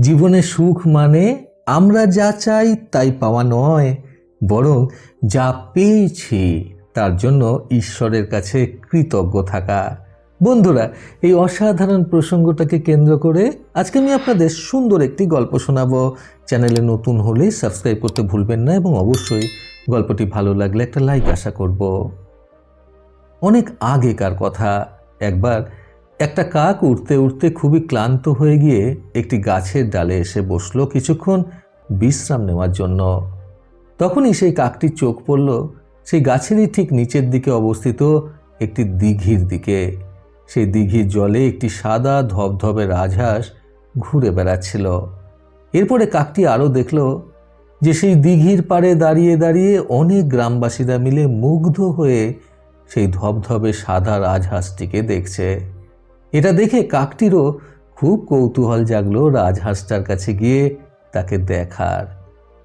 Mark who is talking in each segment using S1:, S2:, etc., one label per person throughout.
S1: জীবনে সুখ মানে আমরা যা চাই তাই পাওয়া নয়, বরং যা পেয়েছি তার জন্য ঈশ্বরের কাছে কৃতজ্ঞ থাকা। বন্ধুরা, এই অসাধারণ প্রসঙ্গটাকে কেন্দ্র করে আজকে আমি আপনাদের সুন্দর একটি গল্প শোনাবো। চ্যানেলে নতুন হলে সাবস্ক্রাইব করতে ভুলবেন না এবং অবশ্যই গল্পটি ভালো লাগলে একটা লাইক আশা করব। অনেক আগেকার কথা। একবার একটা কাক উড়তে উড়তে খুবই ক্লান্ত হয়ে গিয়ে একটি গাছের ডালে এসে বসল কিছুক্ষণ বিশ্রাম নেওয়ার জন্য। তখনই সেই কাকটির চোখ পড়ল, সেই গাছেরই ঠিক নিচের দিকে অবস্থিত একটি দিঘির দিকে। সেই দিঘির জলে একটি সাদা ধবধবে রাজহাঁস ঘুরে বেড়াচ্ছিল। এরপরে কাকটি আরও দেখল যে সেই দিঘির পাড়ে দাঁড়িয়ে দাঁড়িয়ে অনেক গ্রামবাসীরা মিলে মুগ্ধ হয়ে সেই ধবধবে সাদা রাজহাঁসটিকে দেখছে। এটা দেখে কাকটিরও খুব কৌতূহল জাগলো রাজহাঁসটার কাছে গিয়ে তাকে দেখার।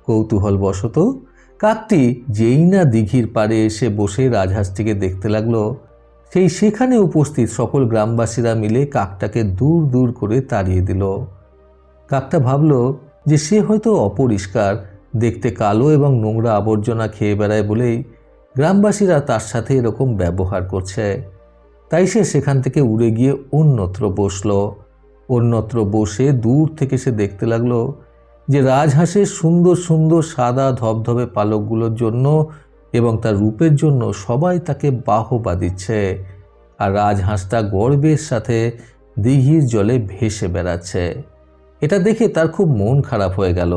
S1: কৌতূহল বশত কাকটি যেই না দিঘির পাড়ে এসে বসে রাজহাঁসটিকে দেখতে লাগল, সেই সেখানে উপস্থিত সকল গ্রামবাসীরা মিলে কাকটাকে দূর দূর করে তাড়িয়ে দিল। কাকটা ভাবল যে সে হয়তো অপরিষ্কার, দেখতে কালো এবং নোংরা আবর্জনা খেয়ে বেড়ায় বলেই গ্রামবাসীরা তার সাথে এরকম ব্যবহার করছে। তাই সে সেখান থেকে উড়ে গিয়ে অন্যত্র বসল। অন্যত্র বসে দূর থেকে সে দেখতে লাগল যে রাজহাঁসের সুন্দর সুন্দর সাদা ধবধবে পালকগুলোর জন্য এবং তার রূপের জন্য সবাই তাকে বাহবা দিচ্ছে। আর রাজহাঁসটা গর্বের সাথে দিঘির জলে ভেসে বেড়াচ্ছে। এটা দেখে তার খুব মন খারাপ হয়ে গেল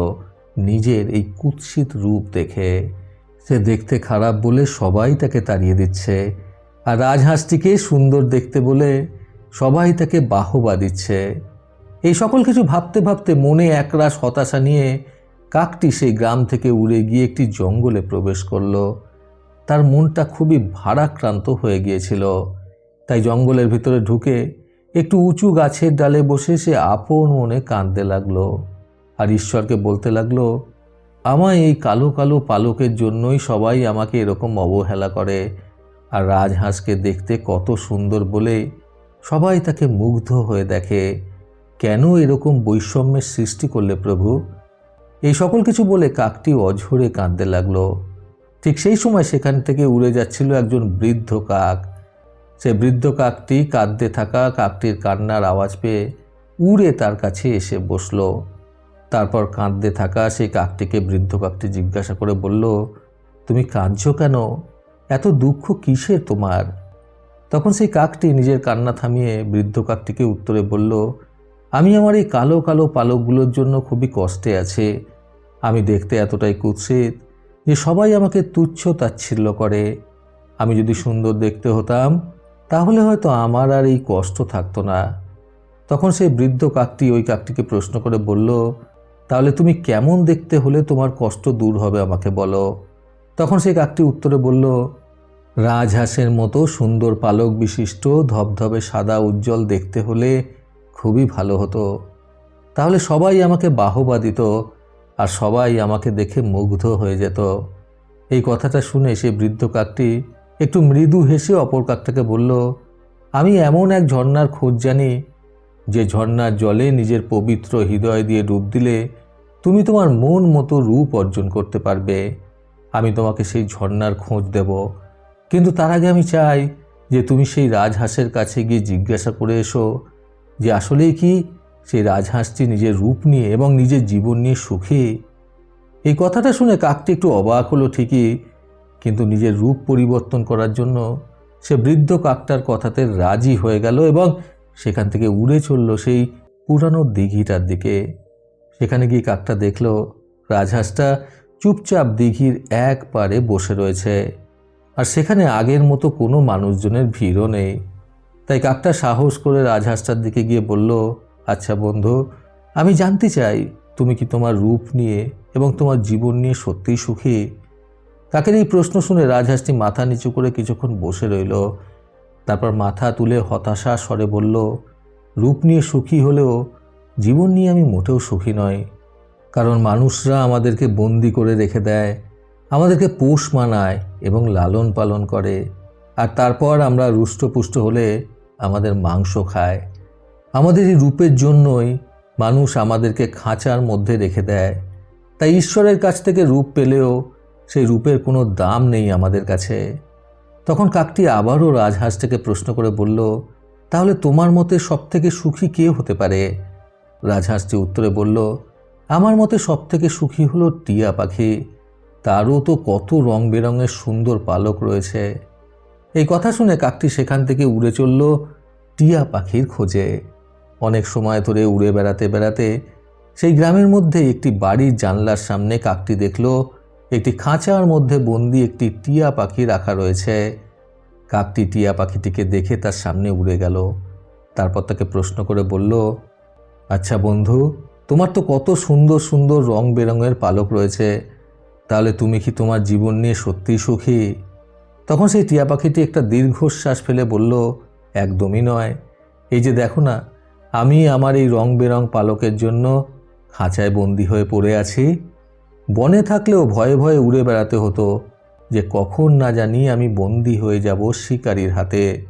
S1: নিজের এই কুৎসিত রূপ দেখে। সে দেখতে খারাপ বলে সবাই তাকে তাড়িয়ে দিচ্ছে। আর রাজহাঁসটিকে সুন্দর দেখতে বলে সবাই তাকে বাহবা দিচ্ছে। এই সকল কিছু ভাবতে ভাবতে মনে একরাশ হতাশা নিয়ে কাকটি সেই গ্রাম থেকে উড়ে গিয়ে একটি জঙ্গলে প্রবেশ করল। তার মনটা খুবই ভারাক্রান্ত হয়ে গিয়েছিল। তাই জঙ্গলের ভিতরে ঢুকে একটু উঁচু গাছের ডালে বসে সে আপন মনে কাঁদতে লাগল আর ঈশ্বরকে বলতে লাগল, আমায় এই কালো কালো পালকের জন্যই সবাই আমাকে এরকম অবহেলা করে। আর রাজহাঁসকে দেখতে কত সুন্দর বলে সবাই তাকে মুগ্ধ হয়ে দেখে। কেন এরকম বৈষম্যের সৃষ্টি করলে প্রভু? এই সকল কিছু বলে কাকটি অঝরে কাঁদতে লাগল। ঠিক সেই সময় সেখান থেকে উড়ে যাচ্ছিল একজন বৃদ্ধ কাক। সে বৃদ্ধ কাকটি কাঁদতে থাকা কাকটির কান্নার আওয়াজ পেয়ে উড়ে তার কাছে এসে বসল। তারপর কাঁদতে থাকা সেই কাকটিকে বৃদ্ধ কাকটি জিজ্ঞাসা করে বলল, তুমি কাঁদছো কেন? এত দুঃখ কিসের তোমার? তখন সেই কাকটি নিজের কান্না থামিয়ে বৃদ্ধ কাকটিকে উত্তরে বলল, আমি আমার এই কালো কালো পালকগুলোর জন্য খুবই কষ্টে আছে। আমি দেখতে এতটাই কুৎসিত যে সবাই আমাকে তুচ্ছ তাচ্ছিল্য করে। আমি যদি সুন্দর দেখতে হতাম, তাহলে হয়তো আমার আর এই কষ্ট থাকতো না। তখন সেই বৃদ্ধ কাকটি ওই কাকটিকে প্রশ্ন করে বলল, তাহলে তুমি কেমন দেখতে হলে তোমার কষ্ট দূর হবে আমাকে বলো। তখন সেই কাকটি উত্তরে বলল, রাজহাঁসের মতো সুন্দর পালক বিশিষ্ট, ধবধবে সাদা উজ্জ্বল দেখতে হলে খুবই ভালো হতো। তাহলে সবাই আমাকে বাহবা দিত আর সবাই আমাকে দেখে মুগ্ধ হয়ে যেত এই কথাটা শুনে সে বৃদ্ধ কাকটি একটু মৃদু হেসে অপর কাকটাকে বলল, আমি এমন এক ঝর্ণার খোঁজ জানি, যে ঝর্ণার জলে নিজের পবিত্র হৃদয় দিয়ে ডুব দিলে তুমি তোমার মন মতো রূপ অর্জন করতে পারবে। আমি তোমাকে সেই ঝর্ণার খোঁজ দেব। কিন্তু তার আগে আমি চাই যে তুমি সেই রাজহাঁসের কাছে গিয়ে জিজ্ঞাসা করে এসো যে আসলেই কি সেই রাজহাঁসটি নিজের রূপ নিয়ে এবং নিজের জীবন নিয়ে সুখী? এই কথাটা শুনে কাকটি একটু অবাক হলো ঠিকই, কিন্তু নিজের রূপ পরিবর্তন করার জন্য সে বৃদ্ধ কাকটার কথাতে রাজি হয়ে গেল এবং সেখান থেকে উড়ে চলল সেই পুরানো দিঘিটার দিকে। সেখানে গিয়ে কাকটা দেখল, রাজহাঁসটা চুপচাপ দিঘির এক পারে বসে রয়েছে। আর সেখানে আগের মতো কোনো মানুষজনের ভিড়ও নেই। তাই কাকটা সাহস করে রাজহাঁসটার দিকে গিয়ে বলল আচ্ছা বন্ধু, আমি জানতে চাই, তুমি কি তোমার রূপ নিয়ে এবং তোমার জীবন নিয়ে সত্যিই সুখী? কাকের এই প্রশ্ন শুনে রাজহাঁসটি মাথা নিচু করে কিছুক্ষণ বসে রইল। তারপর মাথা তুলে হতাশা স্বরে বলল, রূপ নিয়ে সুখী হলেও জীবন নিয়ে আমি মোটেও সুখী নয় কারণ মানুষরা আমাদেরকে বন্দি করে রেখে দেয়, আমাদেরকে পোষ মানায় এবং লালন পালন করে। আর তারপর আমরা রুষ্টপুষ্ট হলে আমাদের মাংস খায়। আমাদের এই রূপের জন্যই মানুষ আমাদেরকে খাঁচার মধ্যে রেখে দেয়। তাই ঈশ্বরের কাছ থেকে রূপ পেলেও সেই রূপের কোনো দাম নেই আমাদের কাছে। তখন কাকটি আবারও রাজহাঁসটাকে প্রশ্ন করে বলল, তাহলে তোমার মতে সবথেকে সুখী কে হতে পারে? রাজহাঁসটি উত্তরে বলল আমার মতে সবথেকে সুখী হলো টিয়া পাখি। তারও তো কত রং বেরঙের সুন্দর পালক রয়েছে। এই কথা শুনে কাকটি সেখান থেকে উড়ে চলল টিয়া পাখির খোঁজে। অনেক সময় ধরে উড়ে বেড়াতে বেড়াতে সেই গ্রামের মধ্যে একটি বাড়ির জানলার সামনে কাকটি দেখল, একটি খাঁচার মধ্যে বন্দি একটি টিয়া পাখি রাখা রয়েছে। কাকটি টিয়া পাখিটিকে দেখে তার সামনে উড়ে গেল। তারপর তাকে প্রশ্ন করে বলল আচ্ছা বন্ধু তোমার তো কত সুন্দর সুন্দর রং বেরঙের পালক রয়েছে। তাহলে তুমি কি তোমার জীবন নিয়ে সত্যিই সুখী? তখন সেই টিয়া পাখিটি একটা দীর্ঘশ্বাস ফেলে বলল, একদমই নয়। এই যে দেখো না, আমি আমার এই রং বেরং পালকের জন্য খাঁচায় বন্দি হয়ে পড়ে আছি। বনে থাকলেও ভয়ে ভয়ে উড়ে বেড়াতে হতো, যে কখন না জানি আমি বন্দি হয়ে যাব শিকারীর হাতে।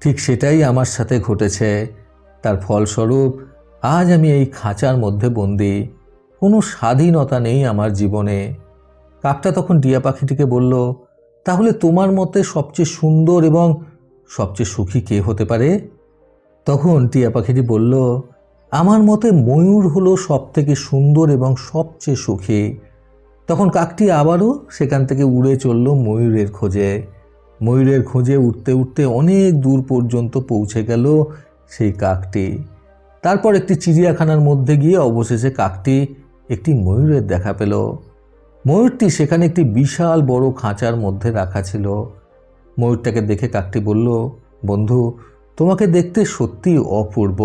S1: ঠিক সেটাই আমার সাথে ঘটেছে। তার ফলস্বরূপ আজ আমি এই খাঁচার মধ্যে বন্দি। কোনো স্বাধীনতা নেই আমার জীবনে। কাকটা তখন টিয়া পাখিটিকে বলল, তাহলে তোমার মতে সবচেয়ে সুন্দর এবং সবচেয়ে সুখী কে হতে পারে? তখন টিয়া পাখিটি বলল, আমার মতে ময়ূর হলো সব থেকে সুন্দর এবং সবচেয়ে সুখী। তখন কাকটি আবারও সেখান থেকে উড়ে চলল ময়ূরের খোঁজে। ময়ূরের খোঁজে উঠতে উঠতে অনেক দূর পর্যন্ত পৌঁছে গেল সেই কাকটি। তারপর একটি চিড়িয়াখানার মধ্যে গিয়ে অবশেষে কাকটি একটি ময়ূরের দেখা পেল। ময়ূরটি সেখানে একটি বিশাল বড় খাঁচার মধ্যে রাখা ছিল। ময়ূরটাকে দেখে কাকটি বলল, বন্ধু, তোমাকে দেখতে সত্যি অপূর্ব।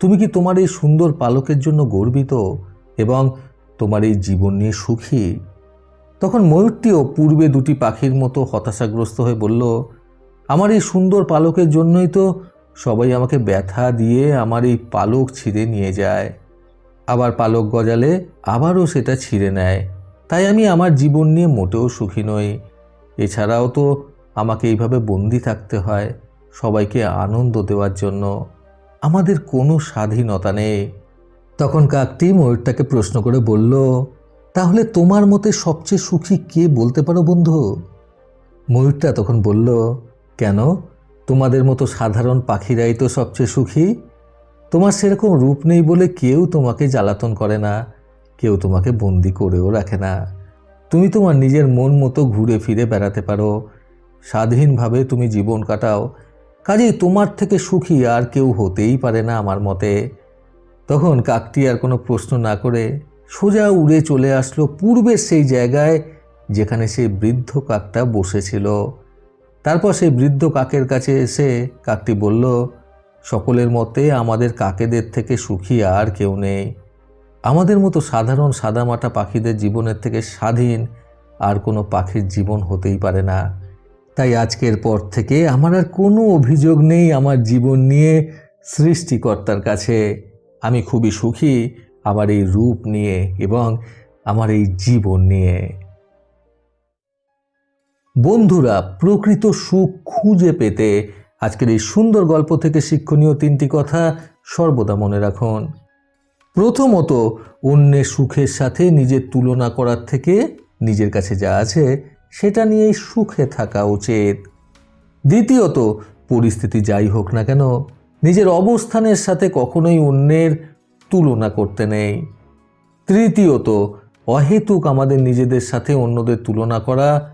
S1: তুমি কি তোমার এই সুন্দর পালকের জন্য গর্বিত এবং তোমার এই জীবন নিয়ে সুখী? তখন ময়ূরটিও পূর্বে দুটি পাখির মতো হতাশাগ্রস্ত হয়ে বলল, আমার এই সুন্দর পালকের জন্যই তো সবাই আমাকে ব্যথা দিয়ে আমার এই পালক ছিঁড়ে নিয়ে যায়। আবার পালক গজালে আবারও সেটা ছিঁড়ে নেয়। তাই আমি আমার জীবন নিয়ে মোটেও সুখী নই। এছাড়াও তো আমাকে এইভাবে বন্দি থাকতে হয় সবাইকে আনন্দ দেওয়ার জন্য। আমাদের কোনো স্বাধীনতা নেই। তখন কাকটি ময়ূরটাকে প্রশ্ন করে বলল, তাহলে তোমার মতে সবচেয়ে সুখী কে বলতে পারো বন্ধু? ময়ূরটা তখন বলল, কেন? তোমাদের মতো সাধারণ পাখিরাই তো সবচেয়ে সুখী। তোমার সেরকম রূপ নেই বলে কেউ তোমাকে জ্বালাতন করে না, কেউ তোমাকে বন্দি করেও রাখে না। তুমি তোমার নিজের মন মতো ঘুরে ফিরে বেড়াতে পারো। স্বাধীনভাবে তুমি জীবন কাটাও। কাজেই তোমার থেকে সুখী আর কেউ হতেই পারে না আমার মতে। তখন কাকটি আর কোনো প্রশ্ন না করে সোজা উড়ে চলে আসলো পূর্বের সেই জায়গায় যেখানে সেই বৃদ্ধ কাকটা বসেছিল। তারপর সেই বৃদ্ধ কাকের কাছে এসে কাকটি বলল, সকলের মতে আমাদের কাকেদের থেকে সুখী আর কেউ নেই। আমাদের মতো সাধারণ সাদামাটা পাখিদের জীবনের থেকে স্বাধীন আর কোনো পাখির জীবন হতেই পারে না। তাই আজকের পর থেকে আমার আর কোনো অভিযোগ নেই আমার জীবন নিয়ে সৃষ্টিকর্তার কাছে। আমি খুবই সুখী আমার এই রূপ নিয়ে এবং আমার এই জীবন নিয়ে। বন্ধুরা প্রকৃত সুখ খুঁজে পেতে আজকের এই সুন্দর গল্প থেকে শিক্ষণীয় তিনটি কথা সর্বদা মনে রাখুন। প্রথমত, অন্যের সুখের সাথে নিজের তুলনা করার থেকে নিজের কাছে যা আছে সেটা নিয়েই সুখে থাকা উচিত। দ্বিতীয়ত, পরিস্থিতি যাই হোক না কেন, নিজের অবস্থানের সাথে কখনোই অন্যের তুলনা করতে নেই। তৃতীয়ত, অহেতুক আমাদের নিজেদের সাথে অন্যদের তুলনা করা